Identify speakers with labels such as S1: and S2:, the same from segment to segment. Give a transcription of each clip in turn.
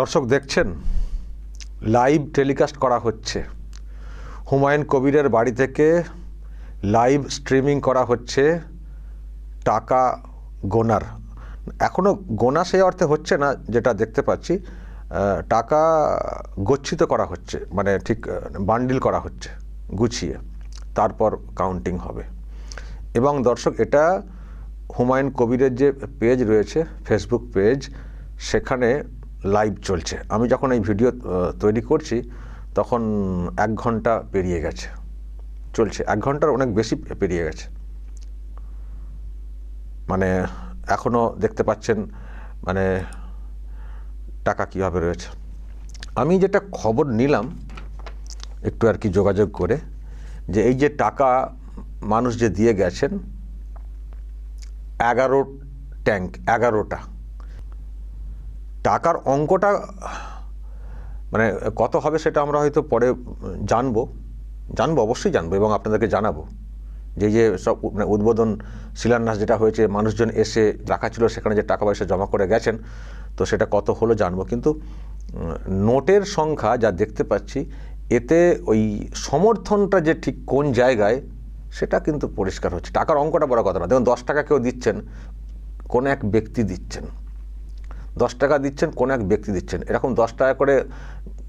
S1: দর্শক দেখছেন? Live telecast করা হচ্ছে। হুমায়ুন কবিরের বাড়ি থেকে লাইভ স্ট্রিমিং করা হচ্ছে টাকা গোনার। এখনও গোনা সেই অর্থে হচ্ছে না যেটা দেখতে পাচ্ছি। টাকা গচ্ছিত করা হচ্ছে মানে ঠিক বান্ডিল করা হচ্ছে, গুছিয়ে। তারপর কাউন্টিং হবে। এবং দর্শক, এটা হুমায়ুন কবিরের যে পেজ রয়েছে, ফেসবুক পেজ, সেখানে লাইভ চলছে। আমি যখন এই ভিডিও তৈরি করছি, তখন এক ঘণ্টা পেরিয়ে গেছে। চলছে। এক ঘণ্টার অনেক বেশি পেরিয়ে গেছে। মানে এখনও দেখতে পাচ্ছেন মানে টাকা কীভাবে রয়েছে। আমি যেটা খবর নিলাম, একটু আর কি যোগাযোগ করে, যে এই যে টাকা মানুষ যে দিয়ে গেছেন, এগারো ট্যাঙ্ক, এগারোটা। টাকার অঙ্কটা মানে কত হবে সেটা আমরা হয়তো পরে জানব জানব, অবশ্যই জানব এবং আপনাদেরকে জানাব। যে যে সব মানে উদ্বোধন শিলান্যাস যেটা হয়েছে, মানুষজন এসে রাখা ছিল, সেখানে যে টাকা পয়সা জমা করে গেছেন, তো সেটা কত হলো জানব। কিন্তু নোটের সংখ্যা যা দেখতে পাচ্ছি, এতে ওই সমর্থনটা যে ঠিক কোন জায়গায়, সেটা কিন্তু পরিষ্কার হচ্ছে। টাকার অঙ্কটা বড় কথা না। দেখুন, দশ টাকা কেউ দিচ্ছেন, কোন এক ব্যক্তি দিচ্ছেন। দশ টাকা দিচ্ছেন, কোন এক ব্যক্তি দিচ্ছেন। এরকম দশ টাকা করে,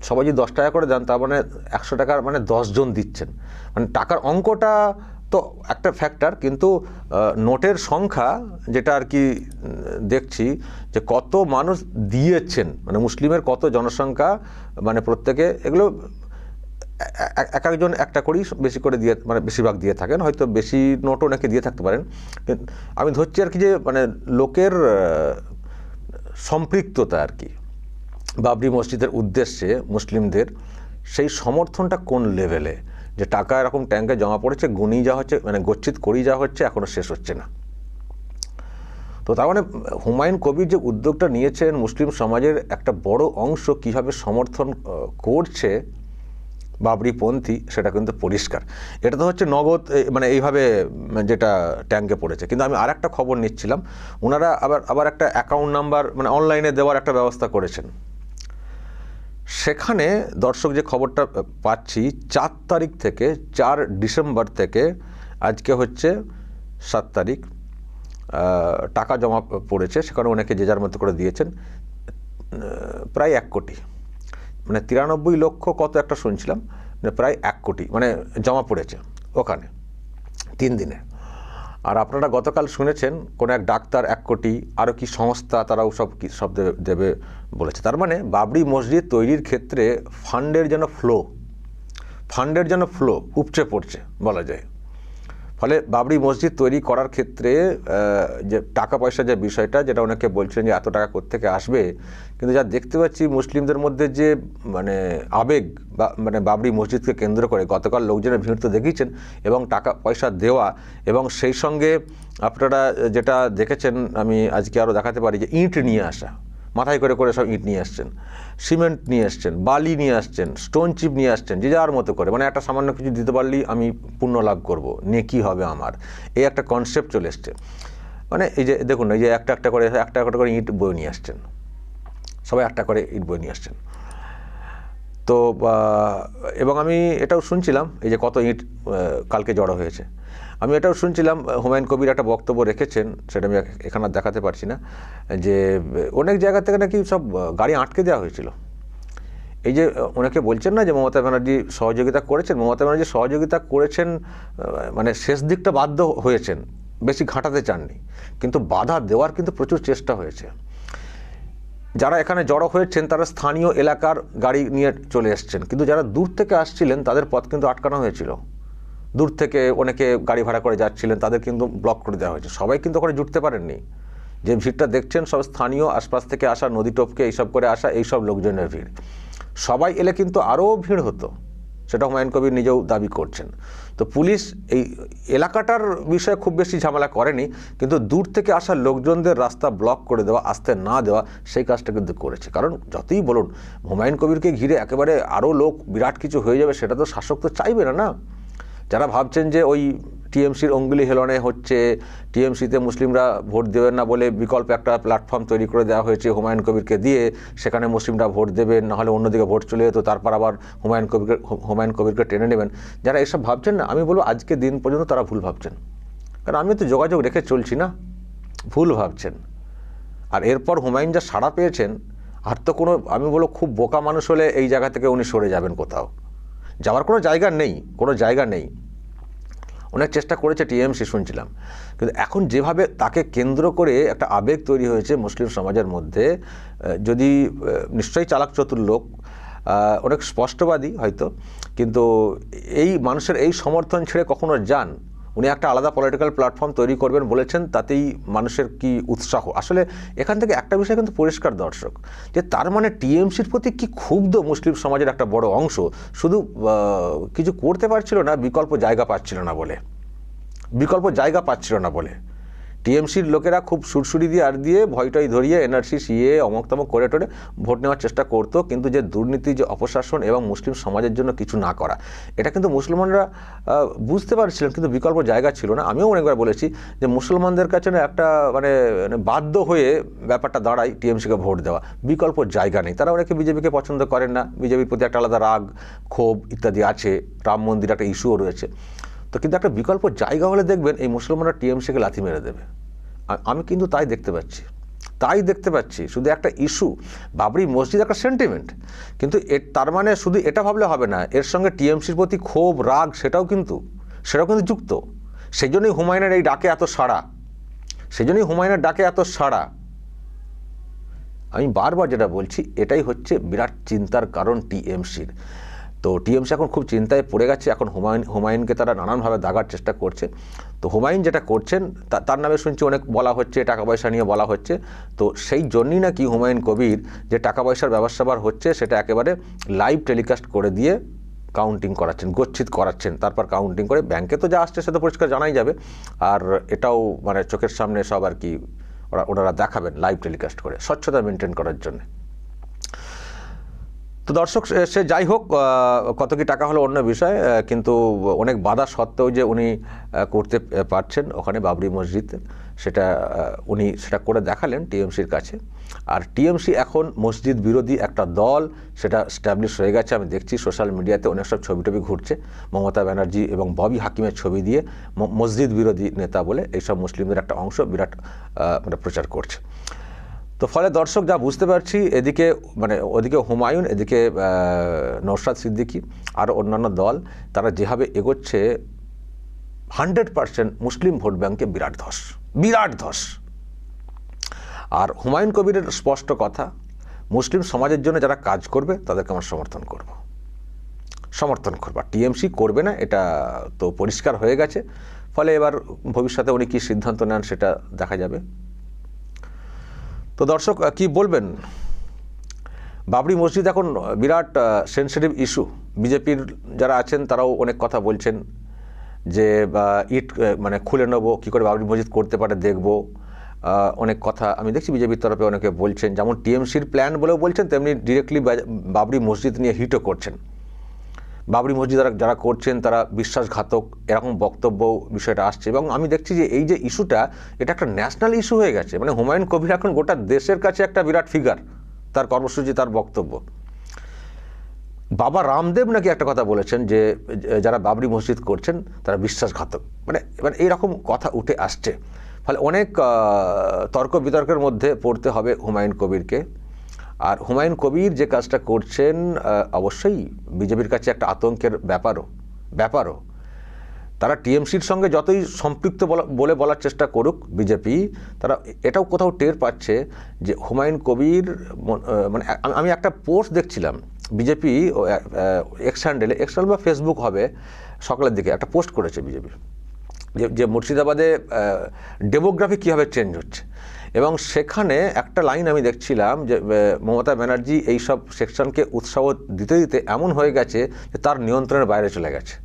S1: সবাই যদি দশ টাকা করে দেন, তার মানে একশো টাকার মানে দশজন দিচ্ছেন। মানে টাকার অঙ্কটা তো একটা ফ্যাক্টর কিন্তু নোটের সংখ্যা যেটা আর কি দেখছি যে কত মানুষ দিয়েছেন মানে মুসলিমের কত জনসংখ্যা মানে প্রত্যেকে, এগুলো এক একজন একটা করেই বেশি করে দিয়ে মানে বেশিরভাগ দিয়ে থাকেন, হয়তো বেশি নোটও নাকি দিয়ে থাকতে পারেন। আমি ধরছি আর কি যে মানে লোকের সম্পৃক্ততা আর কি। বাবরি মসজিদের উদ্দেশ্যে মুসলিমদের সেই সমর্থনটা কোন লেভেলে যে টাকা এরকম ট্যাঙ্কে জমা পড়েছে গুণি যা হচ্ছে মানে গচ্ছিত করি যা হচ্ছে এখনও শেষ হচ্ছে না। তো তার মানে হুমায়ুন কবির যে উদ্যোগটা নিয়েছেন মুসলিম সমাজের একটা বড় অংশ কীভাবে সমর্থন করছে বাবরিপন্থী সেটা কিন্তু পরিষ্কার। এটা তো হচ্ছে নগদ মানে এইভাবে যেটা ট্যাঙ্কে পড়েছে। কিন্তু আমি আর একটা খবর নিচ্ছিলাম ওনারা আবার আবার একটা অ্যাকাউন্ট নাম্বার মানে অনলাইনে দেওয়ার একটা ব্যবস্থা করেছেন। সেখানে দর্শক যে খবরটা পাচ্ছি, চার তারিখ থেকে, চার ডিসেম্বর থেকে, আজকে হচ্ছে সাত তারিখ টাকা জমা পড়েছে, সেখানে অনেকে যে যার মতো করে দিয়েছেন প্রায় এক কোটি। মানে তিরানব্বই লক্ষ কত একটা শুনছিলাম মানে প্রায় এক কোটি মানে জমা পড়েছে ওখানে, তিন দিনে। আর আপনারা গতকাল শুনেছেন কোনো এক ডাক্তার এক কোটি আরও কি সংস্থা তারাও সব কি, সব দেবে বলেছে। তার মানে বাবরি মসজিদ তৈরির ক্ষেত্রে ফান্ডের যেন ফ্লো ফান্ডের যেন ফ্লো উপচে পড়ছে বলা যায়। ফলে বাবরি মসজিদ তৈরি করার ক্ষেত্রে যে টাকা পয়সা যে বিষয়টা, যেটা অনেকে বলছেন যে এত টাকা কোত্থেকে আসবে, কিন্তু যা দেখতে পাচ্ছি মুসলিমদের মধ্যে যে মানে আবেগ বা মানে বাবরি মসজিদকে কেন্দ্র করে, গতকাল লোকজনের ভিড় তো দেখিয়েছেন, এবং টাকা পয়সা দেওয়া, এবং সেই সঙ্গে আপনারা যেটা দেখেছেন, আমি আজকে আরও দেখাতে পারি যে ইঁট নিয়ে আসা। মাথায় করে করে সব ইট নিয়ে আসছেন, সিমেন্ট নিয়ে আসছেন, বালি নিয়ে আসছেন স্টোন চিপ নিয়ে আসছেন, যে যার মতো করে। মানে একটা সামান্য কিছু দিতে পারলেই আমি পুণ্য লাভ করব। নেকি হবে আমার? এই একটা কনসেপ্ট চলে এসছে। মানে এই যে, দেখুন, এই যে একটা একটা করে, একটা একটা করে ইট বই নিয়ে আসছেন। সবাই একটা করে ইট বই নিয়ে আসছেন। তো এবং আমি এটাও শুনছিলাম, এই যে কত ইট কালকে জড়ো হয়েছে। আমি এটাও শুনছিলাম হুমায়ুন কবির একটা বক্তব্য রেখেছেন, সেটা আমি এখানে দেখাতে পারছি না, যে অনেক জায়গা থেকে নাকি সব গাড়ি আটকে দেওয়া হয়েছিল। এই যে অনেকে বলছেন না যে মমতা ব্যানার্জি সহযোগিতা করেছেন, মমতা ব্যানার্জি সহযোগিতা করেছেন মানে শেষ দিকটা বাধ্য হয়েছেন, বেশি ঘাঁটাতে চাননি, কিন্তু বাধা দেওয়ার কিন্তু প্রচুর চেষ্টা হয়েছে। যারা এখানে জড়ো হয়েছেন, তারা স্থানীয় এলাকার গাড়ি নিয়ে চলে এসছেন, কিন্তু যারা দূর থেকে আসছিলেন, তাদের পথ কিন্তু আটকানো হয়েছিল। দূর থেকে অনেকে গাড়ি ভাড়া করে যাচ্ছিলেন, তাদের কিন্তু ব্লক করে দেওয়া হয়েছে। সবাই কিন্তু ওখানে জুটতে পারেননি। যে ভিড়টা দেখছেন, সব স্থানীয় আশপাশ থেকে আসা, নদী টপকে এইসব করে আসা, এইসব লোকজনের ভিড়। সবাই এলে কিন্তু আরও ভিড় হতো। সেটা হুমায়ুন কবির নিজেও দাবি করছেন। তো পুলিশ এই এলাকাটার বিষয়ে খুব বেশি ঝামেলা করেনি, কিন্তু দূর থেকে আসা লোকজনদের রাস্তা ব্লক করে দেওয়া, আসতে না দেওয়া, সেই কাজটা কিন্তু করেছে। কারণ যতই বলুন, হুমায়ুন কবিরকে ঘিরে একেবারে আরও লোক, বিরাট কিছু হয়ে যাবে, সেটা তো শাসক তো চাইবে না না? যারা ভাবছেন যে ওই টিএমসির অঙ্গুলি হেলনে হচ্ছে, টিএমসিতে মুসলিমরা ভোট দেবেন না বলে বিকল্প একটা প্ল্যাটফর্ম তৈরি করে দেওয়া হয়েছে হুমায়ুন কবিরকে দিয়ে, সেখানে মুসলিমরা ভোট দেবেন নাহলে অন্যদিকে ভোট চলে যেত, তারপর আবার হুমায়ুন কবিরকে হুমায়ুন কবিরকে টেনে নেবেন। যারা এসব ভাবছেন না, আমি বলব আজকে দিন পর্যন্ত তারা ভুল ভাবছেন। কারণ আমি তো যোগাযোগ রেখে চলছি না, ভুল ভাবছেন। আর এরপর হুমায়ুন যা সাড়া পেয়েছেন, আর তো কোনো, আমি বলব খুব বোকা মানুষ হলে এই জায়গা থেকে উনি সরে যাবেন কোথাও। যাওয়ার কোনো জায়গা নেই, কোনো জায়গা নেই। অনেক চেষ্টা করেছে টিএমসি শুনছিলাম। কিন্তু এখন যেভাবে তাকে কেন্দ্র করে একটা আবেগ তৈরি হয়েছে মুসলিম সমাজের মধ্যে যদি নিশ্চয়ই চালাক চতুর লোক অনেক স্পষ্টবাদী হয়তো, কিন্তু এই মানুষের এই সমর্থন ছেড়ে কখনো যান উনি একটা আলাদা পলিটিক্যাল প্ল্যাটফর্ম তৈরি করবেন বলেছেন, তাতেই মানুষের কি উৎসাহ। আসলে এখান থেকে একটা বিষয় কিন্তু পরিষ্কার দর্শক, যে তার মানে টিএমসির প্রতি কি ক্ষুব্ধ মুসলিম সমাজের একটা বড় অংশ? শুধু কিছু করতে পারছিল না, বিকল্প জায়গা পাচ্ছিল না বলে। বিকল্প জায়গা পাচ্ছিল না বলে। টিএমসির লোকেরা খুব সুরসুরি দিয়ে আর দিয়ে ভয়টয় ধরিয়ে এনআরসি, সিএ অমক তমক করে টরে ভোট নেওয়ার চেষ্টা করতো, কিন্তু যে দুর্নীতি, যে অপশাসন এবং মুসলিম সমাজের জন্য কিছু না করা, এটা কিন্তু মুসলমানরা বুঝতে পারছিলেন, কিন্তু বিকল্প জায়গা ছিল না। আমিও অনেকবার বলেছি যে মুসলমানদের কাছে না একটা মানে মানে বাধ্য হয়ে ব্যাপারটা দাঁড়ায় টিএমসিকে ভোট দেওয়া। বিকল্প জায়গা নেই। তারা অনেকে বিজেপিকে পছন্দ করেন না। বিজেপির প্রতি একটা আলাদা রাগ, ক্ষোভ ইত্যাদি আছে। রাম মন্দির একটা ইস্যুও রয়েছে। তো কিন্তু একটা বিকল্প জায়গা হলে দেখবেন এই মুসলমানরা টিএমসিকে লাথি মেরে দেবে। আমি কিন্তু তাই দেখতে পাচ্ছি। তাই দেখতে পাচ্ছি, শুধু একটা ইস্যু, বাবরি মসজিদ একটা সেন্টিমেন্ট কিন্তু এর তার মানে শুধু এটা ভাবলে হবে না, এর সঙ্গে টিএমসির প্রতি ক্ষোভ, রাগ সেটাও কিন্তু সেটাও কিন্তু যুক্ত। সেই জন্যই হুমায়ুনের এই ডাকে এত সাড়া। সেই জন্যই হুমায়ুনের ডাকে এত সাড়া। আমি বারবার যেটা বলছি, এটাই হচ্ছে বিরাট চিন্তার কারণ টিএমসির। তো টিএমসি এখন খুব চিন্তায় পড়ে গেছে। এখন হুমায়ুন, হুমায়ুনকে তারা নানানভাবে দাগার চেষ্টা করছে। তো হুমায়ুন যেটা করছেন তার নামে শুনছি অনেক বলা হচ্ছে টাকা পয়সা নিয়ে বলা হচ্ছে। তো সেই জন্যই নাকি হুমায়ুন কবির যে টাকা পয়সার ব্যবস্থাবার হচ্ছে, সেটা একেবারে লাইভ টেলিকাস্ট করে দিয়ে কাউন্টিং করাচ্ছেন, গচ্ছিত করাচ্ছেন। তারপর কাউন্টিং করে ব্যাংকে তো যা আসছে সেটা পরিষ্কার জানাই যাবে। আর এটাও মানে চোখের সামনে সব আর কি ওরা, ওনারা দেখাবেন লাইভ টেলিকাস্ট করে, স্বচ্ছতা মেনটেন করার জন্য। তো দর্শক, সে- যাই হোক কত কি টাকা হলো অন্য বিষয় কিন্তু অনেক বাধা সত্ত্বেও যে উনি করতে পারছেন ওখানে বাবরি মসজিদ, সেটা উনি সেটা করে দেখালেন টিএমসির কাছে। আর টিএমসি এখন মসজিদ বিরোধী একটা দল, সেটা স্ট্যাবলিশ হয়ে গেছে, আমি দেখছি সোশ্যাল মিডিয়াতে অনেক সব ছবি টবি ঘুরছে, মমতা ব্যানার্জি এবং ববি হাকিমের ছবি দিয়ে মসজিদ বিরোধী নেতা বলে এইসব মুসলিমদের একটা অংশ বিরাট মানে প্রচার করছে। তো ফলে দর্শক যা বুঝতে পারছি, এদিকে মানে ওদিকে হুমায়ুন, এদিকে নৌশাদ সিদ্দিকী আর অন্যান্য দল, তারা যেভাবে এগোচ্ছে হান্ড্রেড পার্সেন্ট মুসলিম ভোট ব্যাংকে বিরাট ধস বিরাট ধস। আর হুমায়ুন কবিরের স্পষ্ট কথা, মুসলিম সমাজের জন্য যারা কাজ করবে, তাদেরকে আমরা সমর্থন করব। সমর্থন করব। টিএমসি করবে না, এটা তো পরিষ্কার হয়ে গেছে। ফলে এবার ভবিষ্যতে উনি কী সিদ্ধান্ত নেন, সেটা দেখা যাবে। তো দর্শক কি বলবেন? বাবরি মসজিদ এখন বিরাট সেন্সিটিভ ইস্যু বিজেপির যারা আছেন, তারাও অনেক কথা বলছেন যে ইট মানে খুলে নেব, কী করে বাবরি মসজিদ করতে পারে দেখব। অনেক কথা, আমি দেখছি বিজেপির তরফে অনেকে বলছেন, যেমন টিএমসির প্ল্যান বলেও বলছেন, তেমনি ডিরেক্টলি বাবরি মসজিদ নিয়ে হিটও করছেন। বাবরি মসজিদ যারা করছেন, তারা বিশ্বাসঘাতক, এরকম বক্তব্য বিষয়টা আসছে। এবং আমি দেখছি যে এই যে ইস্যুটা, এটা একটা ন্যাশনাল ইস্যু হয়ে গেছে। মানে হুমায়ুন কবির এখন গোটা দেশের কাছে একটা বিরাট ফিগার তার কর্মসূচি, তার বক্তব্য। বাবা রামদেব নাকি একটা কথা বলেছেন যে যারা বাবরি মসজিদ করছেন, তারা বিশ্বাসঘাতক। মানে মানে এইরকম কথা উঠে আসছে। ফলে অনেক তর্ক বিতর্কের মধ্যে পড়তে হবে হুমায়ুন কবিরকে। আর হুমায়ুন কবির যে কাজটা করছেন অবশ্যই বিজেপির কাছে একটা আতঙ্কের ব্যাপারও ব্যাপারও। তারা টিএমসির সঙ্গে যতই সম্পৃক্ত বলা- বলে বলার চেষ্টা করুক বিজেপি, তারা এটাও কোথাও টের পাচ্ছে যে হুমায়ুন কবির মানে আমি একটা পোস্ট দেখছিলাম, বিজেপি এক্স হ্যান্ডেলে এক্স বা ফেসবুক হবে, সকালের দিকে একটা পোস্ট করেছে বিজেপি। যে যে মুর্শিদাবাদে ডেমোগ্রাফি কীভাবে চেঞ্জ হচ্ছে। এবং সেখানে একটা লাইন আমি দেখছিলাম যে মমতা ব্যানার্জি এইসব সেকশনকে উৎসাহ দিতে দিতে এমন হয়ে গেছে যে তার নিয়ন্ত্রণের বাইরে চলে গেছে।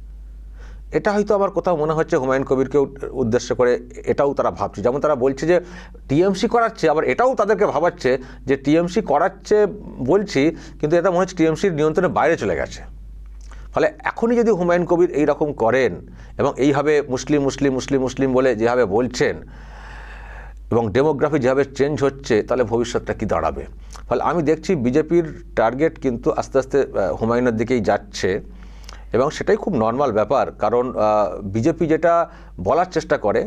S1: এটা হয়তো আমার কোথাও মনে হচ্ছে হুমায়ুন কবিরকে উদ্দেশ্য করে এটাও তারা ভাবছে। যেমন তারা বলছে যে, টিএমসি করাচ্ছে, আবার এটাও তাদেরকে ভাবাচ্ছে যে, টিএমসি করাচ্ছে বলছি, কিন্তু এটা মনে হচ্ছে টিএমসির নিয়ন্ত্রণের বাইরে চলে গেছে। ফলে এখনই যদি হুমায়ুন কবির এই রকম করেন এবং এইভাবে মুসলিম মুসলিম মুসলিম মুসলিম বলে যেভাবে বলছেন এবং ডেমোগ্রাফি যেভাবে চেঞ্জ হচ্ছে, তাহলে ভবিষ্যৎটা কি দাঁড়াবে? ফলে আমি দেখছি বিজেপির টার্গেট কিন্তু আস্তে আস্তে হুমায়ুনের দিকেই যাচ্ছে এবং সেটাই খুব নর্মাল ব্যাপার। কারণ বিজেপি যেটা বলার চেষ্টা করে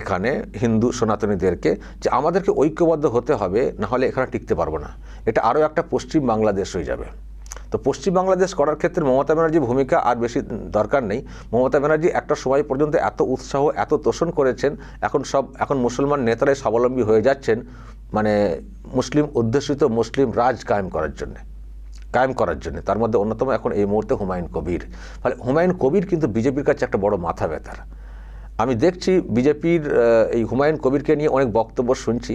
S1: এখানে হিন্দু সনাতনীদেরকে যে আমাদেরকে ঐক্যবদ্ধ হতে হবে, না হলে এখানে টিকতে পারব না। এটা আরও একটা পশ্চিম বাংলাদেশ হয়ে যাবে। তো পশ্চিম বাংলাদেশ করার ক্ষেত্রে মমতা ব্যানার্জির ভূমিকা আর বেশি দরকার নেই। মমতা ব্যানার্জি একটা সময় পর্যন্ত এত উৎসাহ, এত তোষণ করেছেন, এখন সব, এখন মুসলমান নেতারাই স্বাবলম্বী হয়ে যাচ্ছেন মানে মুসলিম অধ্যুষিত মুসলিম রাজ কায়েম করার জন্যে, কায়েম করার জন্য। তার মধ্যে অন্যতম এখন এই মুহূর্তে হুমায়ুন কবির। ফলে হুমায়ুন কবির কিন্তু বিজেপির কাছে একটা বড় মাথা ব্যথার। আমি দেখছি বিজেপির এই হুমায়ুন কবিরকে নিয়ে অনেক বক্তব্য শুনছি।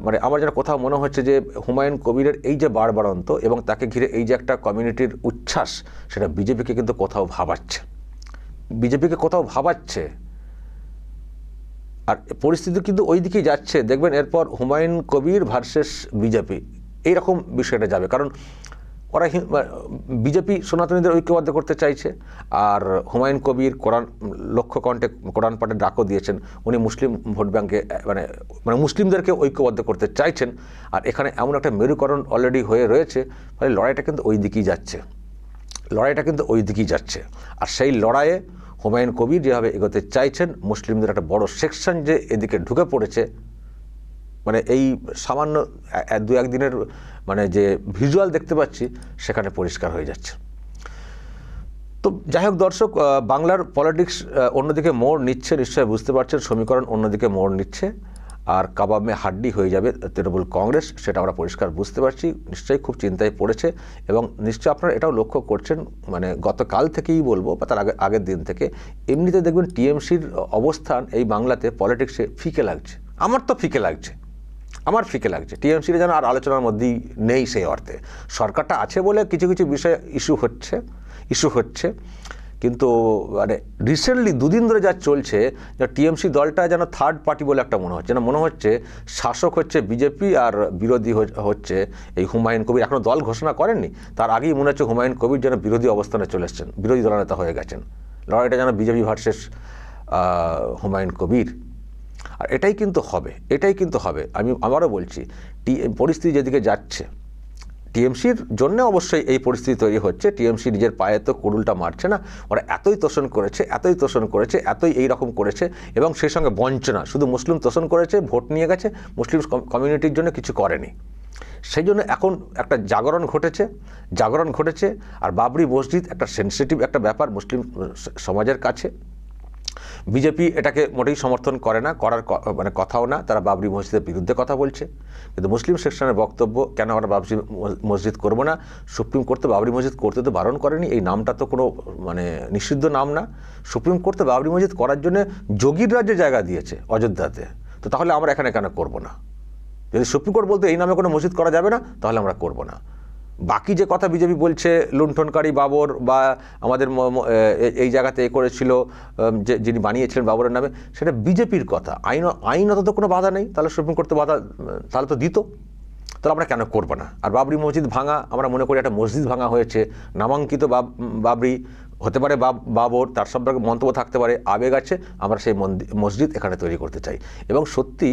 S1: মানে আমার যেন কোথাও মনে হচ্ছে যে হুমায়ুন কবিরের এই যে বাড়বাড়ন্ত এবং তাকে ঘিরে এই যে একটা কমিউনিটির উচ্ছ্বাস, সেটা বিজেপিকে কিন্তু কোথাও ভাবাচ্ছে। বিজেপিকে কোথাও ভাবাচ্ছে। আর পরিস্থিতি কিন্তু ওই দিকেই যাচ্ছে। দেখবেন এরপর হুমায়ুন কবির ভার্সেস বিজেপি, এইরকম বিষয়টা যাবে। কারণ ওরা বিজেপি সনাতনীদের ঐক্যবদ্ধ করতে চাইছে। আর হুমায়ুন কবির কোরআন, লক্ষ্য কণ্ঠে কোরআন পাঠের ডাকও দিয়েছেন। উনি মুসলিম ভোট ব্যাঙ্কে মানে মানে মুসলিমদেরকে ঐক্যবদ্ধ করতে চাইছেন। আর এখানে এমন একটা মেরুকরণ অলরেডি হয়ে রয়েছে, ফলে লড়াইটা কিন্তু ওই দিকেই যাচ্ছে। লড়াইটা কিন্তু ওই দিকেই যাচ্ছে। আর সেই লড়াইয়ে হুমায়ুন কবির যেভাবে এগোতে চাইছেন, মুসলিমদের একটা বড় সেকশন যে এদিকে ঢুকে পড়েছে মানে এই সামান্য দু একদিনের মানে যে ভিজুয়াল দেখতে পাচ্ছি, সেখানে পরিষ্কার হয়ে যাচ্ছে। তো যাই হোক দর্শক বাংলার পলিটিক্স অন্যদিকে মোড় নিচ্ছে, নিশ্চয়ই বুঝতে পারছেন, সমীকরণ অন্যদিকে মোড় নিচ্ছে। আর কাবাব মে হাড্ডি হয়ে যাবে তৃণমূল কংগ্রেস, সেটা আমরা পরিষ্কার বুঝতে পারছি, নিশ্চয়ই খুব চিন্তায় পড়েছে। এবং নিশ্চয়ই আপনারা এটাও লক্ষ্য করছেন মানে গতকাল থেকেই বলব, বা তার আগে, আগের দিন থেকে, এমনিতে দেখবেন টিএমসির অবস্থান এই বাংলাতে পলিটিক্সে ফিকে লাগছে। আমার তো ফিকে লাগছে। আমার ফিকে লাগছে। টিএমসির যেন আর আলোচনার মধ্যেই নেই সেই অর্থে। সরকারটা আছে বলে কিছু কিছু বিষয়ে ইস্যু হচ্ছে ইস্যু হচ্ছে। কিন্তু মানে রিসেন্টলি দুদিন ধরে যা চলছে টিএমসি দলটা যেন থার্ড পার্টি বলে একটা মনে হচ্ছে। যেন মনে হচ্ছে শাসক হচ্ছে বিজেপি আর বিরোধী হচ্ছে এই হুমায়ুন কবির। এখনও দল ঘোষণা করেননি। তার আগেই মনে হচ্ছে হুমায়ুন কবির যেন বিরোধী অবস্থানে চলে এসছেন, বিরোধী দলনেতা হয়ে গেছেন। লড়াইটা যেন বিজেপি ভার্সেস হুমায়ুন কবির। আর এটাই কিন্তু হবে, এটাই কিন্তু হবে। আমি আবারও বলছি, টি পরিস্থিতি যেদিকে যাচ্ছে টিএমসির জন্য অবশ্যই এই পরিস্থিতি তৈরি হচ্ছে। টিএমসি নিজের পায়ে তো কুড়ুলটা মারছে না, ওরা এতই তোষণ করেছে, এতই তোষণ করেছে, এতই এই রকম করেছে, এবং সেই সঙ্গে বঞ্চনা, শুধু মুসলিম তোষণ করেছে, ভোট নিয়ে গেছে, মুসলিম কমিউনিটির জন্য কিছু করেনি। সেই জন্য এখন একটা জাগরণ ঘটেছে জাগরণ ঘটেছে, আর বাবরি মসজিদ একটা সেন্সিটিভ একটা ব্যাপার মুসলিম, সমাজের কাছে। বিজেপি এটাকে মোটেই সমর্থন করে না, করার মানে কথাও না, তারা বাবরি মসজিদের বিরুদ্ধে কথা বলছে। কিন্তু মুসলিম সেকশনের বক্তব্য, কেন আমরা বাবরি মসজিদ করব না? সুপ্রিম কোর্ট তো বাবরি মসজিদ করতে তো বারণ করেনি, এই নামটা তো কোনো মানে নিষিদ্ধ নাম না। সুপ্রিম কোর্ট তো বাবরি মসজিদ করার জন্য যোগীর রাজ্যে জায়গা দিয়েছে অযোধ্যাতে। তো তাহলে আমরা এখানে কেন করব না? যদি সুপ্রিম কোর্ট বলতে এই নামে কোনো মসজিদ করা যাবে না, তাহলে আমরা করব না। বাকি যে কথা বিজেপি বলছে, লুণ্ঠনকারী বাবর বা আমাদের এই জায়গাতে এ করেছিল যে, যিনি বানিয়েছিলেন বাবরের নামে, সেটা বিজেপির কথা। আইন, আইনত তো কোনো বাধা নেই, তাহলে সুপ্রিম কোর্ট বাধা, তাহলে তো দিত। তাহলে আমরা কেন করব না? আর বাবরি মসজিদ ভাঙা, আমরা মনে করি একটা মসজিদ ভাঙা হয়েছে, নামাঙ্কিত বাব, বাবরি হতে পারে বাব বাবর তার সম্পর্কে মন্তব্য থাকতে পারে, আবেগ আছে, আমরা সেই মসজিদ এখানে তৈরি করতে চাই। এবং সত্যি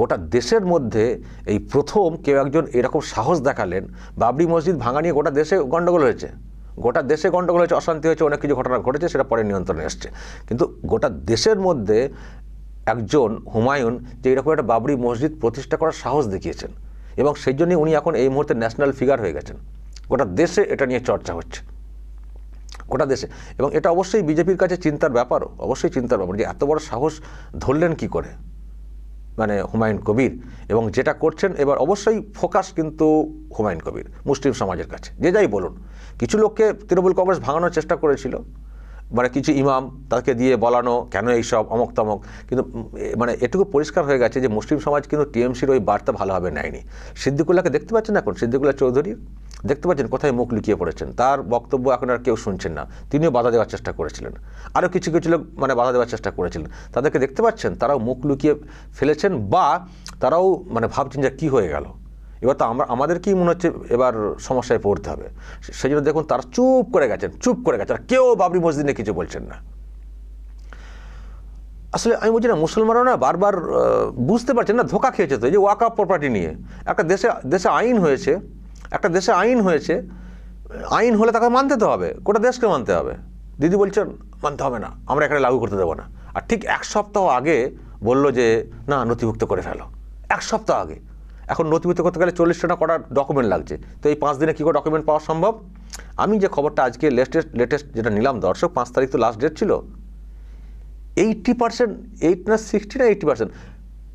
S1: গোটা দেশের মধ্যে এই প্রথম কেউ একজন এরকম সাহস দেখালেন, বাবরি মসজিদ ভাঙা নিয়ে গোটা দেশে গণ্ডগোল হয়েছে। গোটা দেশে গণ্ডগোল হয়েছে, অশান্তি হয়েছে, অনেক কিছু ঘটনা ঘটেছে, সেটা পরে নিয়ন্ত্রণে এসছে কিন্তু গোটা দেশের মধ্যে একজন হুমায়ুন যে এরকম একটা বাবরি মসজিদ প্রতিষ্ঠা করার সাহস দেখিয়েছেন। এবং সেই জন্যই উনি এখন এই মুহূর্তে ন্যাশনাল ফিগার হয়ে গেছেন। গোটা দেশে এটা নিয়ে চর্চা হচ্ছে। গোটা দেশে। এবং এটা অবশ্যই বিজেপির কাছে চিন্তার ব্যাপারও, অবশ্যই চিন্তার ব্যাপার যে এত বড় সাহস ধরলেন কি করে? মানে হুমায়ুন কবির। এবং যেটা করছেন, এবার অবশ্যই ফোকাস কিন্তু হুমায়ুন কবির, মুসলিম সমাজের কাছে। যে যাই বলুন, কিছু লোককে তৃণমূল কংগ্রেস ভাঙানোর চেষ্টা করেছিল। মানে কিছু ইমাম তাকে দিয়ে বলানো, কেন এইসব, অমক তমক। কিন্তু মানে এটুকু পরিষ্কার হয়ে গেছে যে মুসলিম সমাজ কিন্তু টিএমসির ওই বার্তা ভালোভাবে নেয়নি। সিদ্দিকুল্লাহকে দেখতে পাচ্ছেন এখন? সিদ্দিকুল্লাহ চৌধুরী? দেখতে পাচ্ছেন কোথায় মুখ লুকিয়ে পড়েছেন। তার বক্তব্য এখন আর কেউ শুনছেন না। তিনিও বাধা দেওয়ার চেষ্টা করেছিলেন। আরও কিছু কিছু লোক মানে বাধা দেওয়ার চেষ্টা করেছিলেন। তাদেরকে দেখতে পাচ্ছেন তারাও মুখ লুকিয়ে ফেলেছেন বা তারাও মানে ভাবছেন যে কী হয়ে গেল। এবার তো আমরা আমাদের কি মনে হচ্ছে এবার সমস্যায় পড়তে হবে। সেই জন্য দেখুন তারা চুপ করে গেছেন, চুপ করে গেছেন। কেউ বাবরি মসজিদ নিয়ে কিছু বলছেন না। আসলে আমি বলছি না, মুসলমানরা না বারবার বুঝতে পারছেন না, ধোকা খেয়েছে তো। এই যে ওয়াকআপ প্রপার্টি নিয়ে। একটা দেশে দেশে আইন হয়েছে। একটা দেশে আইন হয়েছে, আইন হলে তাকে মানতে তো হবে, গোটা দেশকে মানতে হবে। দিদি বলছেন, মানতে হবে না, আমরা এখানে লাগু করতে দেবো না। আর ঠিক এক সপ্তাহ আগে বলল যে, না, নথিভুক্ত করে ফেলো। এক সপ্তাহ আগে। এখন নথিভুক্ত করতে গেলে চল্লিশটা করার ডকুমেন্ট লাগছে। তো এই পাঁচ দিনে কী করে ডকুমেন্ট পাওয়া সম্ভব? আমি যে খবরটা আজকে লেটেস্ট লেটেস্ট যেটা নিলাম, দর্শক, পাঁচ তারিখ তো লাস্ট ডেট ছিল। এইটটি পার্সেন্ট এইট না সিক্সটি না এইটটি পার্সেন্ট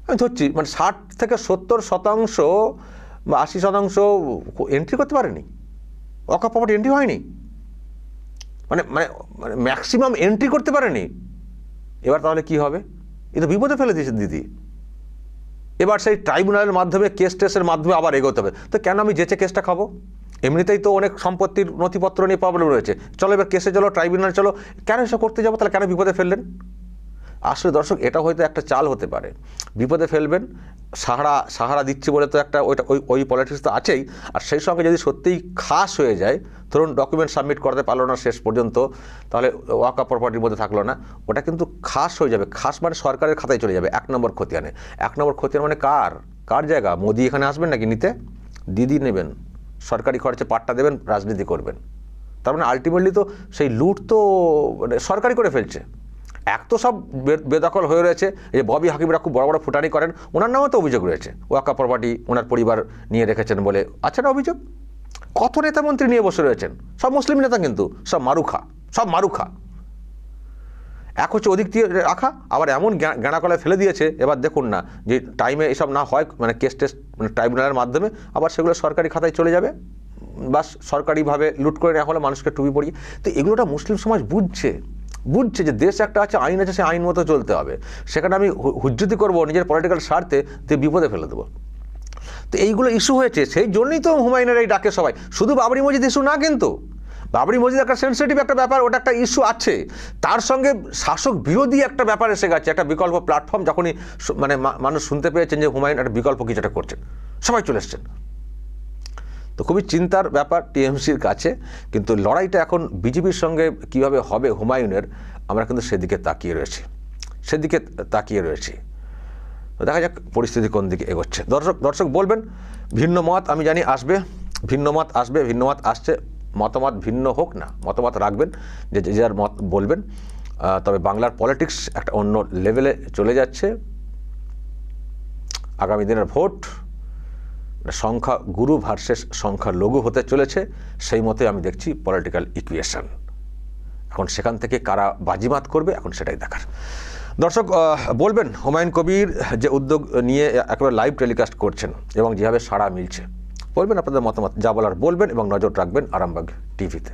S1: আমি ধরছি মানে ষাট থেকে সত্তর শতাংশ আশি শতাংশ এন্ট্রি করতে পারেনি। অকা প্রপার্টি এন্ট্রি হয়নি। মানে মানে মানে ম্যাক্সিমাম এন্ট্রি করতে পারেনি। এবার তাহলে কি হবে? এ তো বিপদে ফেলে দিয়েছে দিদি। এবার সেই ট্রাইব্যুনালের মাধ্যমে কেস টেসের মাধ্যমে আবার এগোতে হবে। তো কেন আমি যেচে কেসটা খাব? এমনিতেই তো অনেক সম্পত্তির নথিপত্র নিয়ে প্রবলেম রয়েছে। চলো এবার কেসে চলো ট্রাইব্যুনাল চলো। কেন এসব করতে যাব? তাহলে কেন বিপদে ফেললেন? আসলে দর্শক, এটা হয়তো একটা চাল হতে পারে। বিপদে ফেলবেন, সাহারা সাহারা দিচ্ছে বলে তো একটা ওইটা, ওই ওই পলিটিক্স তো আছেই। আর সেই সঙ্গে যদি সত্যিই খাস হয়ে যায়, ধরুন ডকুমেন্ট সাবমিট করতে পারল না শেষ পর্যন্ত, তাহলে ওয়াকা প্রপার্টির মধ্যে থাকল না। ওটা কিন্তু খাস হয়ে যাবে। খাস মানে সরকারের খাতায় চলে যাবে, এক নম্বর খতিয়ানে। এক নম্বর খতিয়ান মানে কার? কার জায়গা? মোদি এখানে আসবেন নাকি নিতে? দিদি নেবেন। সরকারি খরচে পাট্টা দেবেন, রাজনীতি করবেন। তার মানে আলটিমেটলি তো সেই লুট তো মানে সরকারি করে ফেলছে। এক তো সব বে- বেদখল হয়ে রয়েছে। যে ববি হাকিমরা খুব বড় বড় ফুটানি করেন, ওনার নামেও তো অভিযোগ রয়েছে। ওয়াকা প্রপার্টি ওনার পরিবার নিয়ে রেখেছেন বলে আছে না অভিযোগ? কত নেতা মন্ত্রী নিয়ে বসে রয়েছেন? সব মুসলিম নেতা কিন্তু, সব মারুখা সব মারুখা। এক হচ্ছে ওদিক দিয়ে রাখা, আবার এমন গ্যাঁড়াকলায় ফেলে দিয়েছে, এবার দেখুন না, যে টাইমে এসব না হয় মানে কেস টেস্ট মানে ট্রাইব্যুনালের মাধ্যমে, আবার সেগুলো সরকারি খাতায় চলে যাবে। বাস সরকারিভাবে লুট করে নেওয়া হলে মানুষকে টুপি পড়িয়ে তো এগুলোটা মুসলিম সমাজ বুঝছে। বুঝছে যে দেশ একটা আছে, আইন আছে সে আইন মতো চলতে হবে। সেখানে আমি হুজ্জতি করব, নিজের পলিটিক্যাল স্বার্থে দিয়ে বিপদে ফেলে দেবো। তো এইগুলো ইস্যু হয়েছে, সেই জন্যই তো হুমায়ুনের এই ডাকে সবাই। শুধু বাবরি মসজিদ ইস্যু না কিন্তু, বাবরি মসজিদ একটা সেন্সিটিভ একটা ব্যাপার, ওটা একটা ইস্যু আছে। তার সঙ্গে শাসক বিরোধী একটা ব্যাপার এসে গেছে, একটা বিকল্প প্ল্যাটফর্ম যখনই মানে মানুষ শুনতে পেয়েছেন যে হুমায়ুন একটা বিকল্প কিছু একটা করছেন। সবাই চলে এসছেন। তো খুবই চিন্তার ব্যাপার টিএমসির কাছে, কিন্তু লড়াইটা এখন বিজেপির সঙ্গে কীভাবে হবে হুমায়ুনের, আমরা কিন্তু সেদিকে তাকিয়ে রয়েছি। সেদিকে তাকিয়ে রয়েছি। দেখা যাক পরিস্থিতি কোন দিকে এগোচ্ছে। দর্শক দর্শক বলবেন, ভিন্ন মত আমি জানি আসবে, ভিন্ন মত আসবে, ভিন্ন মত আসছে, মতামত ভিন্ন হোক না, মতামত রাখবেন, যে যে যার মত বলবেন। তবে বাংলার পলিটিক্স একটা অন্য লেভেলে চলে যাচ্ছে। আগামী দিনের ভোট সংখ্যা গুরু ভার্সেস সংখ্যা লঘু হতে চলেছে, সেই মতে আমি দেখছি পলিটিক্যাল ইকুয়েশন এখন সেখান থেকে কারা বাজিমাত করবে, এখন সেটাই দেখার। দর্শক বলবেন হুমায়ুন কবির যে উদ্যোগ নিয়ে একেবারে লাইভ টেলিকাস্ট করছেন এবং যেভাবে সাড়া মিলছে। বলবেন আপনাদের মতামত, যা বলার বলবেন এবং নজর রাখবেন আরামবাগ টিভিতে